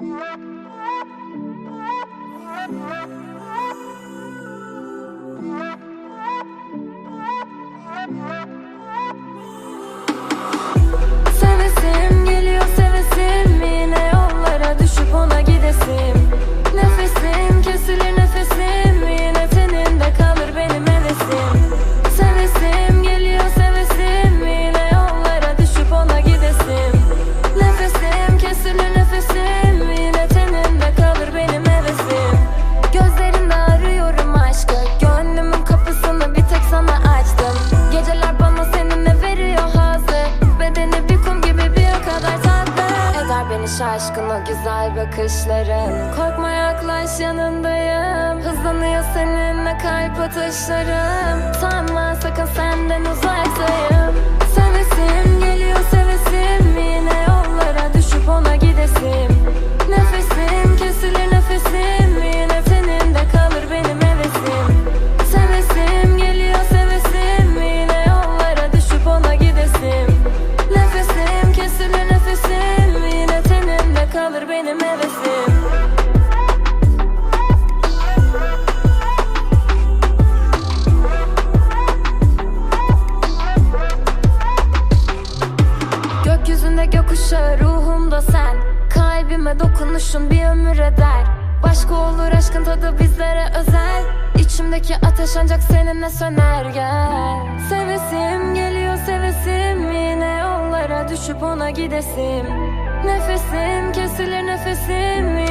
Bye. şaşkın o güzel bakışların. Korkma yaklaş yanındayım. Hızlanıyor seninle kalp atışları. Gözümde gökkuşağı ruhumda sen. Kalbime dokunuşun bir ömür eder. Başka olur aşkın tadı bizlere özel. İçimdeki ateş ancak seninle söner gel. Sevesim geliyor sevesim Yine yollara düşüp ona gidesim. Nefesim kesilir nefesim mi?